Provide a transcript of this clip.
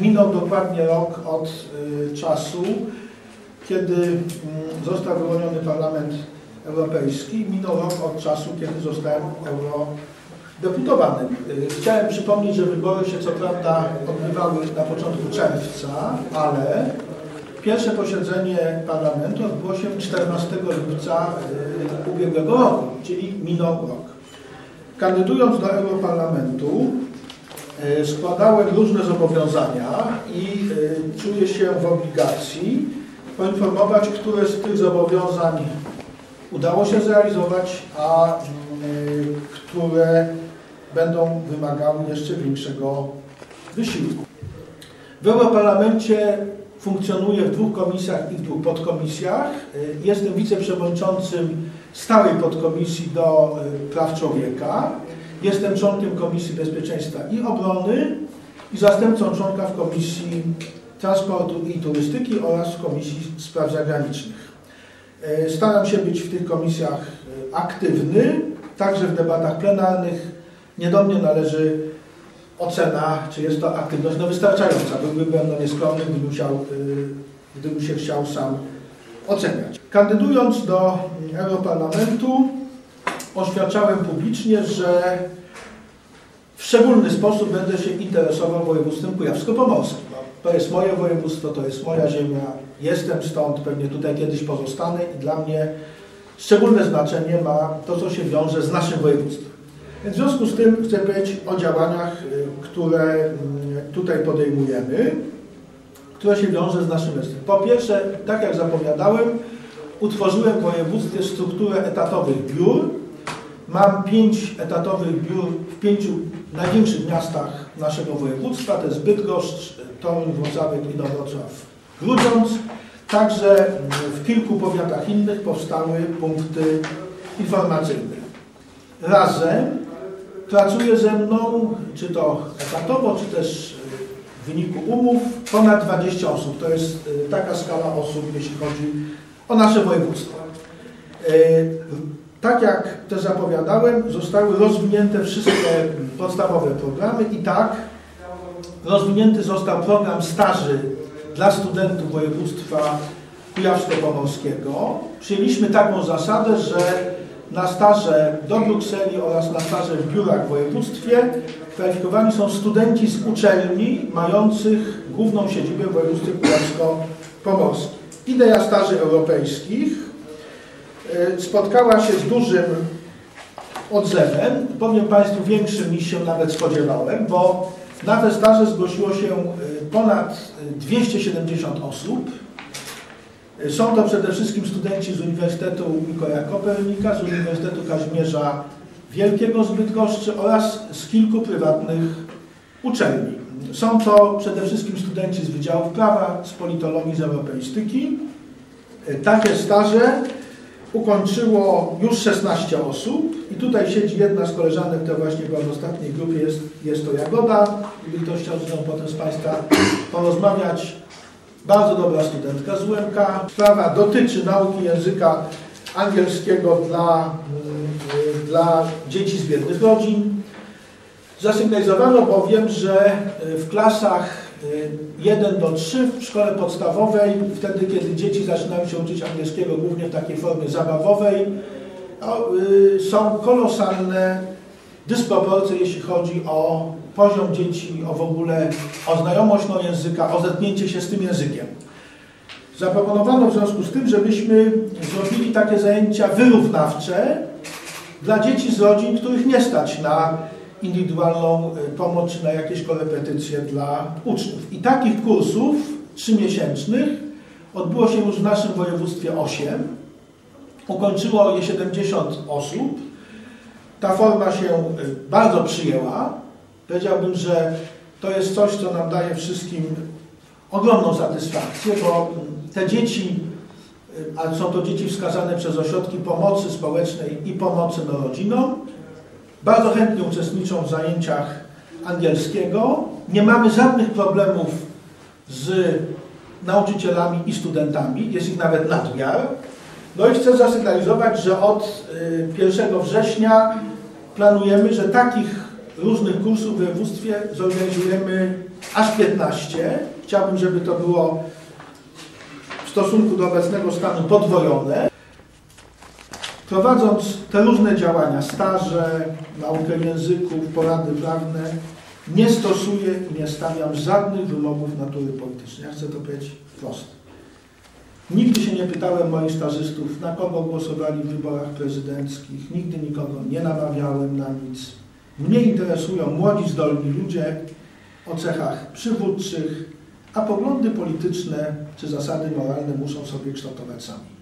Minął dokładnie rok od y, czasu, kiedy mm, został wyłoniony Parlament Europejski. Minął rok od czasu, kiedy zostałem eurodeputowanym. Y, Chciałem przypomnieć, że wybory się co prawda odbywały na początku czerwca, ale pierwsze posiedzenie parlamentu odbyło się 14 lipca y, ubiegłego roku, czyli minął rok. Kandydując do Europarlamentu, E, składałem różne zobowiązania i e, czuję się w obligacji poinformować, które z tych zobowiązań udało się zrealizować, a e, które będą wymagały jeszcze większego wysiłku. W Europarlamencie funkcjonuję w dwóch komisjach i w dwóch podkomisjach. Jestem wiceprzewodniczącym stałej podkomisji do praw człowieka. Jestem członkiem Komisji Bezpieczeństwa i Obrony i zastępcą członka w Komisji Transportu i Turystyki oraz w Komisji Spraw Zagranicznych. E, Staram się być w tych komisjach e, aktywny, także w debatach plenarnych. Nie do mnie należy ocena, czy jest to aktywność no wystarczająca. Byłbym no nieskromny, gdybym, e, gdybym się chciał sam oceniać. Kandydując do Europarlamentu, oświadczałem publicznie, że w szczególny sposób będę się interesował województwem kujawsko-pomorskim. To jest moje województwo, to jest moja ziemia, jestem stąd, pewnie tutaj kiedyś pozostanę i dla mnie szczególne znaczenie ma to, co się wiąże z naszym województwem. Więc w związku z tym chcę powiedzieć o działaniach, y, które mm, tutaj podejmujemy, które się wiąże z naszym miastem. Po pierwsze, tak jak zapowiadałem, utworzyłem w województwie strukturę etatowych biur, Mam pięć etatowych biur w pięciu największych miastach naszego województwa, to jest Bydgoszcz, Toruń, Włocławek i Nowrocław, Grudziądz. Także w kilku powiatach innych powstały punkty informacyjne. Razem pracuje ze mną, czy to etatowo, czy też w wyniku umów, ponad 20 osób. To jest e, taka skala osób, jeśli chodzi o nasze województwo. E, tak jak to zapowiadałem, zostały rozwinięte wszystkie podstawowe programy i tak rozwinięty został program staży dla studentów województwa kujawsko-pomorskiego. Przyjęliśmy taką zasadę, że na staże do Brukseli oraz na staże w biurach w województwie kwalifikowani są studenci z uczelni mających główną siedzibę w województwie kujawsko-pomorskim. Idea staży europejskich E, spotkała się z dużym odzewem, powiem Państwu większym niż się nawet spodziewałem, bo na te staże zgłosiło się e, ponad 270 osób. E, są to przede wszystkim studenci z Uniwersytetu Mikołaja Kopernika, z Uniwersytetu Kazimierza Wielkiego z Bydgoszczy oraz z kilku prywatnych uczelni. Są to przede wszystkim studenci z Wydziałów Prawa, z Politologii, z Europeistyki. Takie staże ukończyło już 16 osób i tutaj siedzi jedna z koleżanek, która właśnie była w ostatniej grupie, jest, jest to Jagoda. Gdyby ktoś chciał z nią potem z Państwa porozmawiać, bardzo dobra studentka z UMK. Sprawa dotyczy nauki języka angielskiego dla, mm, dla dzieci z biednych rodzin. Zasygnalizowano bowiem, że w klasach 1 do 3 w szkole podstawowej, wtedy kiedy dzieci zaczynają się uczyć angielskiego głównie w takiej formie zabawowej, y, są kolosalne dysproporcje, jeśli chodzi o poziom dzieci, o w ogóle o znajomość no, języka, o zetknięcie się z tym językiem. Zaproponowano w związku z tym, żebyśmy zrobili takie zajęcia wyrównawcze dla dzieci z rodzin, których nie stać na indywidualną y, pomoc czy na jakieś korepetycje dla uczniów. I takich kursów trzymiesięcznych odbyło się już w naszym województwie 8. Ukończyło je 70 osób. Ta forma się y, bardzo przyjęła. Powiedziałbym, że to jest coś, co nam daje wszystkim ogromną satysfakcję, bo te dzieci, y, a są to dzieci wskazane przez ośrodki pomocy społecznej i pomocy no rodzinom, bardzo chętnie uczestniczą w zajęciach angielskiego. Nie mamy żadnych problemów z nauczycielami i studentami, jest ich nawet nadmiar. No i chcę zasygnalizować, że od y, 1 września planujemy, że takich różnych kursów w województwie zorganizujemy aż 15. Chciałbym, żeby to było w stosunku do obecnego stanu podwojone. Prowadząc te różne działania, staże, naukę języków, porady prawne, nie stosuję i nie stawiam żadnych wymogów natury politycznej. Ja chcę to powiedzieć wprost. Nigdy się nie pytałem moich stażystów, na kogo głosowali w wyborach prezydenckich. Nigdy nikogo nie namawiałem na nic. Mnie interesują młodzi, zdolni ludzie o cechach przywódczych, a poglądy polityczne czy zasady moralne muszą sobie kształtować sami.